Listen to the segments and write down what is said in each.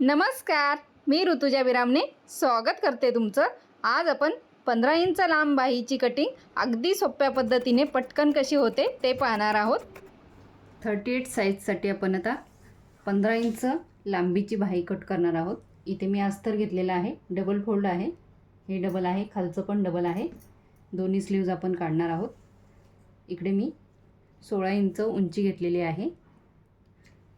नमस्कार मी ऋतुजा विरामने स्वागत करते तुमचं. आज आपण पंधरा इंच लांब बाहीची कटिंग अगदी सोप्या पद्धतीने पटकन कशी होते ते पाहणार आहोत. थर्टी एट साईजसाठी आपण आता पंधरा इंच लांबीची बाही कट करणार आहोत. इथे मी अस्तर घेतलेला आहे. डबल फोल्ड आहे. हे डबल आहे. खालचं पण डबल आहे. दोन्ही स्लीव्ज आपण काढणार आहोत. इकडे मी सोळा इंच उंची घेतलेली आहे.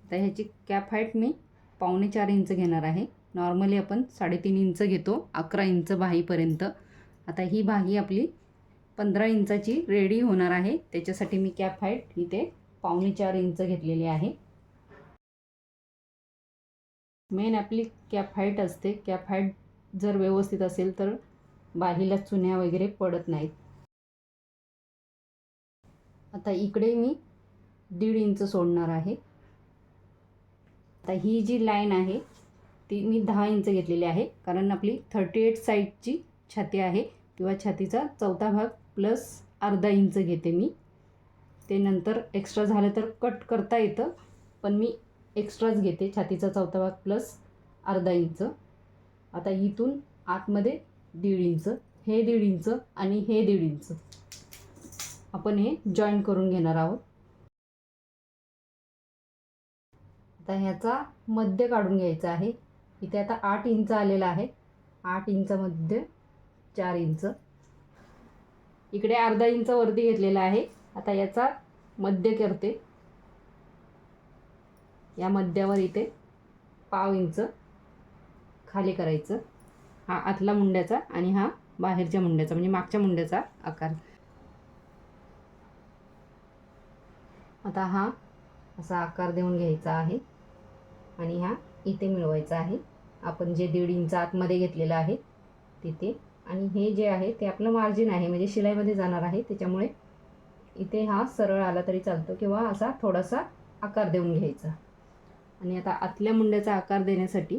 आता ह्याची कॅप हाईट मी पावणे चार इंच घेणार आहे. नॉर्मली आपण साडेतीन इंच घेतो अकरा इंच बाहीपर्यंत. आता ही बाही आपली पंधरा इंचाची रेडी होणार आहे. त्याच्यासाठी मी कॅप हाईट इथे पावणे चार इंच घेतलेली आहे. मेन आपली कॅप हाईट असते. कॅप हाईट जर व्यवस्थित असेल तर बाहीला चुन्या वगैरे पडत नाहीत. आता इकडे मी दीड इंच सोडणार आहे. आता ही जी लाईन आहे ती मी दहा इंच घेतलेली आहे. कारण आपली थर्टी एट साईजची छाती आहे किंवा छातीचा चौथा भाग प्लस अर्धा इंच घेते मी. ते नंतर एक्स्ट्रा झालं तर कट करता येतं पण मी एक्स्ट्राच घेते छातीचा चौथा भाग प्लस अर्धा इंच. आता इथून आतमध्ये दीड इंच हे दीड इंच आणि हे दीड इंच. आपण हे जॉईन करून घेणार आहोत. आता ह्याचा मध्य काढून घ्यायचा आहे. इथे आता आठ इंच आलेला आहे. आठ इंच मध्य चार इंच. इकडे अर्धा इंच वरती घेतलेला आहे. आता याचा मध्य करते. या मध्यावर इथे पाव इंच खाली करायचं. हा आतला मुंड्याचा आणि हा बाहेरच्या मुंड्याचा म्हणजे मागच्या मुंड्याचा आकार. आता हा असा आकार देऊन घ्यायचा आहे. आणि हा इथे मिळवायचा आहे. आपण जे दीड इंच आतमध्ये घेतलेलं आहे तिथे. आणि हे जे आहे ते आपलं मार्जिन आहे म्हणजे शिलाईमध्ये जाणार आहे. त्याच्यामुळे इथे हा सरळ आला तरी चालतो किंवा असा थोडासा आकार देऊन घ्यायचा. आणि आता आतल्या मुंड्याचा आकार देण्यासाठी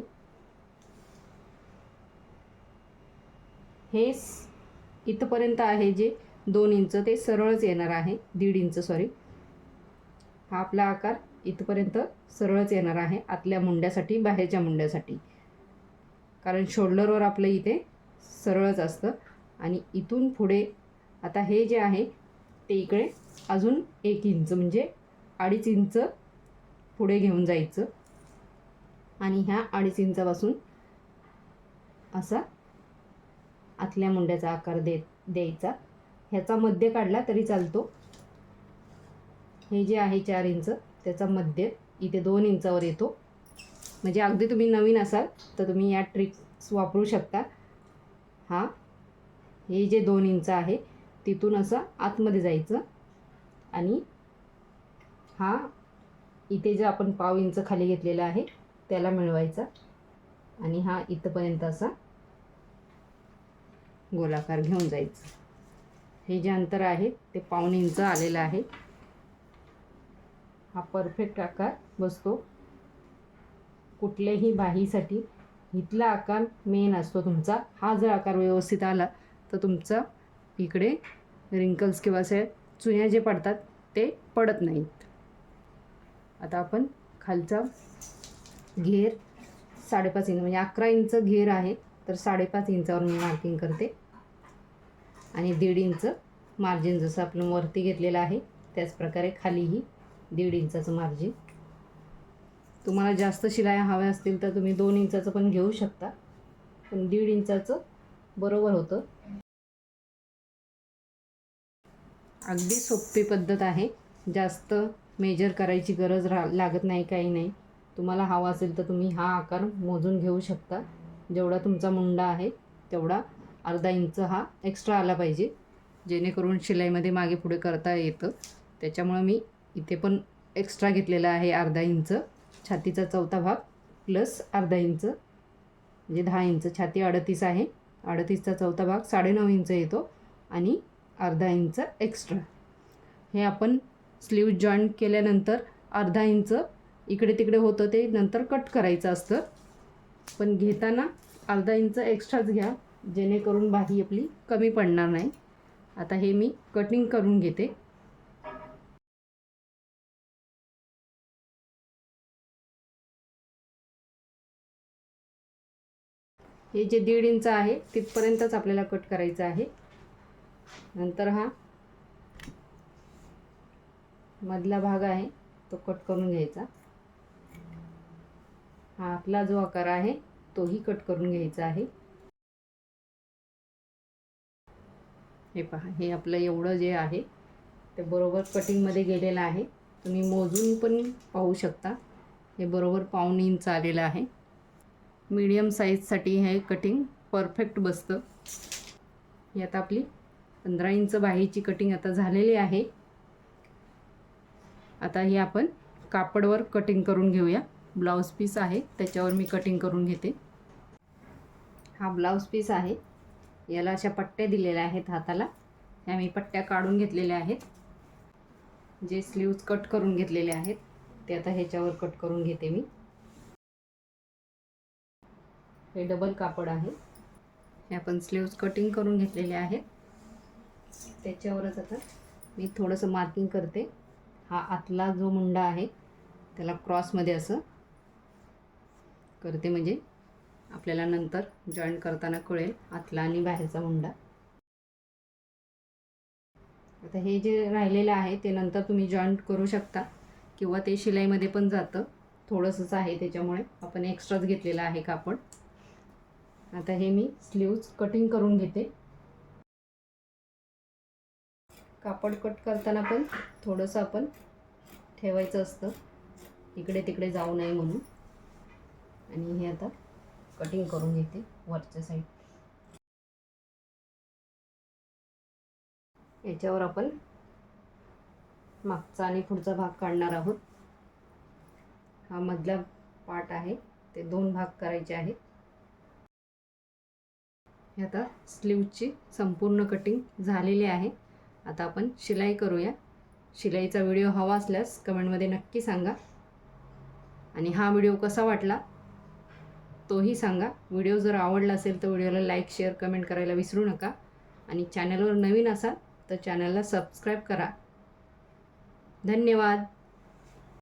हे इथपर्यंत इथंपर्यंत आहे जे दोन इंच ते सरळच येणार आहे. दीड इंच सॉरी हा आपला आकार इथपर्यंत सरळच येणार आहे आतल्या मुंड्यासाठी बाहेरच्या मुंड्यासाठी. कारण शोल्डरवर आपलं इथे सरळच असतं. आणि इथून पुढे आता हे जे आहे ते इकडे अजून एक इंच म्हणजे अडीच इंच पुढे घेऊन जायचं. आणि ह्या अडीच इंचापासून असा आतल्या मुंड्याचा आकार दे द्यायचा. ह्याचा मध्य काढला तरी चालतो. हे जे आहे चार इंच त्याचा मध्य इथे दोन इंचावर येतो. म्हणजे अगदी तुम्ही नवीन असाल तर तुम्ही या ट्रिक्स वापरू शकता. हा हे जे दोन इंच आहे तिथून असं आतमध्ये जायचं. आणि हा इथे जे आपण पाव इंच खाली घेतलेला आहे त्याला मिळवायचा. आणि हा इथंपर्यंत असा गोलाकार घेऊन जायचं. हे जे अंतर आहे ते पाऊण इंच आलेलं आहे. हा परफेक्ट आकार बसतो. कुठल्याही बाहीसाठी इथला आकार मेन असतो तुमचा. हा जर आकार व्यवस्थित आला तर तुमचा इकडे रिंकल्स किंवा असे चुन्या जे पडतात ते पडत नाहीत. आता आपण खालचा घेर साडेपाच इंच म्हणजे अकरा इंच घेर आहे तर साडेपाच इंचावर मी मार्किंग करते. आणि दीड इंच मार्जिन जसं आपण वरती घेतलेलं आहे त्याचप्रकारे खालीही दीड इंचाचं मार्जिन. तुम्हाला जास्त शिलाया हव्या असतील तर तुम्ही दोन इंचाचं पण घेऊ शकता. पण दीड इंचाचं बरोबर होतं. अगदी सोपी पद्धत आहे. जास्त मेजर करायची गरज रा लागत नाही काही नाही. तुम्हाला हवा असेल तर तुम्ही हा आकार मोजून घेऊ शकता. जेवढा तुमचा मुंडा आहे तेवढा अर्धा इंच हा एक्स्ट्रा आला पाहिजे. जेणेकरून शिलाईमध्ये मागे पुढे करता येतं. त्याच्यामुळं मी इथे पण एक्स्ट्रा घेतलेला आहे अर्धा इंच. छातीचा चौथा भाग प्लस अर्धा इंच. म्हणजे दहा इंच. छाती अडतीस आहे. अडतीसचा चौथा भाग साडेनऊ इंच येतो आणि अर्धा इंच एक्स्ट्रा हे आपण स्लीव जॉईन केल्यानंतर अर्धा इंच इकडे तिकडे होतं ते नंतर कट करायचं असतं. पण घेताना अर्धा इंच एक्स्ट्राच घ्या जेणेकरून बाही आपली कमी पडणार नाही. आता हे मी कटिंग करून घेते. हे जे दीड इंच आहे तिथपर्यंतच आपल्याला कट करायचं आहे. नंतर हा मधला भाग आहे तो कट करून घ्यायचा. हा आपला जो आकार आहे तोही कट करून घ्यायचा आहे. हे पहा हे आपलं एवढं जे आहे ते बरोबर कटिंगमध्ये गेलेलं आहे. तुम्ही मोजून पण पाहू शकता. हे बरोबर पाऊण इंच आलेलं आहे. मीडियम साईजसाठी हे कटिंग परफेक्ट बसतं. ही आता आपली पंधरा इंच बाहीची कटिंग आता झालेली आहे. आता ही आपण कापडवर कटिंग करून घेऊया. ब्लाऊज पीस आहे त्याच्यावर मी कटिंग करून घेते. हा ब्लाऊज पीस आहे. याला अशा पट्ट्या दिलेल्या आहेत हाताला. ह्या मी पट्ट्या काढून घेतलेल्या आहेत. जे स्लीव्ज कट करून घेतलेले आहेत ते आता ह्याच्यावर कट करून घेते मी. हे डबल कापड आहे. हे आपण स्लीव्ज कटिंग करून घेतलेले आहेत. त्याच्यावरच आता मी थोडंसं मार्किंग करते. हा आतला जो मुंडा आहे त्याला क्रॉसमध्ये असं करते म्हणजे आपल्याला नंतर जॉईन करताना कळेल आतला आणि बाहेरचा मुंडा. आता हे जे राहिलेलं आहे ते नंतर तुम्ही जॉईंट करू शकता. किंवा ते शिलाईमध्ये पण जातं. थोडंसंच आहे त्याच्यामुळे आपण एक्स्ट्राच घेतलेलं आहे कापड. आता हे मी स्लीव्ज कटिंग करून घेते. कापड कट करताना पण थोडंसं आपण ठेवायचं असतं. इकडे तिकडे जाऊ नये म्हणून. आणि हे आता कटिंग करून घेते वरच्या साईड याच्यावर आपण मागचा आणि पुढचा भाग काढणार आहोत. हा मधला पार्ट आहे. ते दोन भाग करायचे आहेत. हे आता स्लीवची संपूर्ण कटिंग झालेली आहे. आता आपण शिलाई करूया. शिलाईचा व्हिडिओ हवा असल्यास कमेंटमध्ये नक्की सांगा. आणि हा व्हिडिओ कसा वाटला तोही सांगा. व्हिडिओ जर आवडला असेल तर व्हिडिओला लाईक शेअर कमेंट करायला विसरू नका. आणि चॅनलवर नवीन असाल तर चॅनलला सबस्क्राईब करा. धन्यवाद.